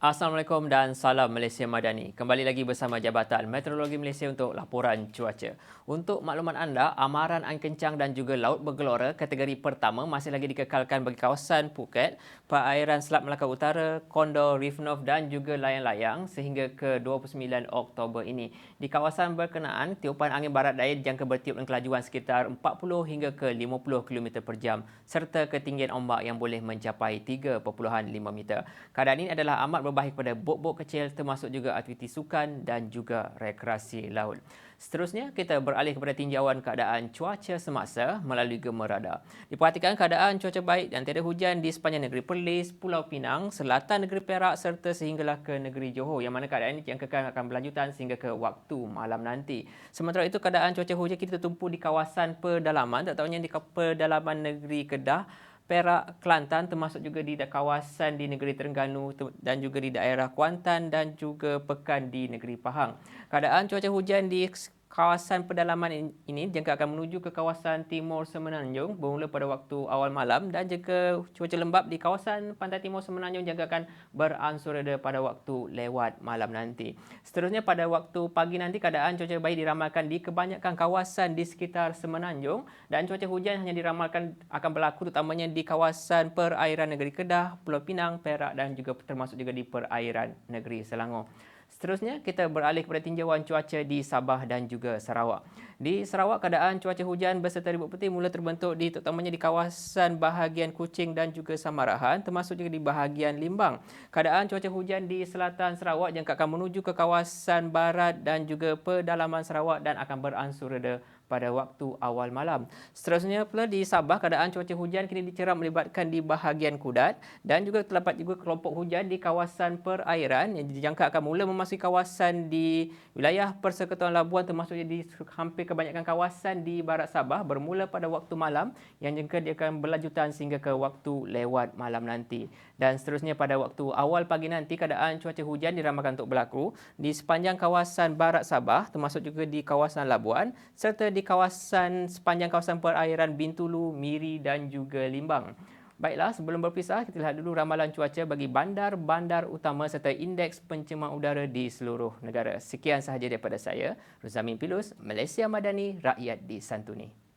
Assalamualaikum dan salam Malaysia Madani. Kembali lagi bersama Jabatan Meteorologi Malaysia untuk laporan cuaca. Untuk maklumat anda, amaran angin kencang dan juga laut bergelora kategori pertama masih lagi dikekalkan bagi kawasan Phuket, perairan Selat Melaka Utara, Kondor, North dan juga layang-layang sehingga ke 29 Oktober ini. Di kawasan berkenaan, tiupan angin barat daya dijangka bertiup dengan kelajuan sekitar 40 hingga ke 50 km per jam serta ketinggian ombak yang boleh mencapai 3.5 meter. Keadaan ini adalah amat berbahaya kepada bot-bot kecil termasuk juga aktiviti sukan dan juga rekreasi laut. Seterusnya, kita beralih kepada tinjauan keadaan cuaca semasa melalui gemer radar. Diperhatikan keadaan cuaca baik dan tiada hujan di sepanjang negeri Perlis, Pulau Pinang, selatan negeri Perak serta sehinggalah ke negeri Johor yang mana keadaan ini dijangkakan akan berlanjutan sehingga ke waktu malam nanti. Sementara itu, keadaan cuaca hujan kita tertumpu di kawasan pedalaman, tak tahunya di pedalaman negeri Kedah, Perak, Kelantan termasuk juga di kawasan di negeri Terengganu dan juga di daerah Kuantan dan juga Pekan di negeri Pahang. Keadaan cuaca hujan di kawasan pedalaman ini jangka akan menuju ke kawasan timur Semenanjung bermula pada waktu awal malam dan juga cuaca lembap di kawasan pantai timur Semenanjung jangka akan beransur reda pada waktu lewat malam nanti. Seterusnya pada waktu pagi nanti keadaan cuaca baik diramalkan di kebanyakan kawasan di sekitar Semenanjung dan cuaca hujan hanya diramalkan akan berlaku terutamanya di kawasan perairan negeri Kedah, Pulau Pinang, Perak dan juga termasuk juga di perairan negeri Selangor. Seterusnya, kita beralih kepada tinjauan cuaca di Sabah dan juga Sarawak. Di Sarawak, keadaan cuaca hujan berserta ribut putih mula terbentuk di terutamanya di kawasan bahagian Kuching dan juga Samarahan, termasuk juga di bahagian Limbang. Keadaan cuaca hujan di selatan Sarawak jangka akan menuju ke kawasan barat dan juga pedalaman Sarawak dan akan beransur reda pada waktu awal malam. Seterusnya pula di Sabah, keadaan cuaca hujan kini dicerap melibatkan di bahagian Kudat dan juga terdapat juga kelompok hujan di kawasan perairan yang dijangka akan mula memasuki kawasan di wilayah Persekutuan Labuan termasuk di hampir kebanyakan kawasan di barat Sabah bermula pada waktu malam yang jangka dia akan berlanjutan sehingga ke waktu lewat malam nanti. Dan seterusnya pada waktu awal pagi nanti keadaan cuaca hujan diramalkan untuk berlaku di sepanjang kawasan barat Sabah termasuk juga di kawasan Labuan serta di di kawasan sepanjang kawasan perairan Bintulu, Miri dan juga Limbang. Baiklah, sebelum berpisah, kita lihat dulu ramalan cuaca bagi bandar-bandar utama serta indeks pencemaran udara di seluruh negara. Sekian sahaja daripada saya, Ruzamin Pilus, Malaysia Madani, Rakyat di Santuni.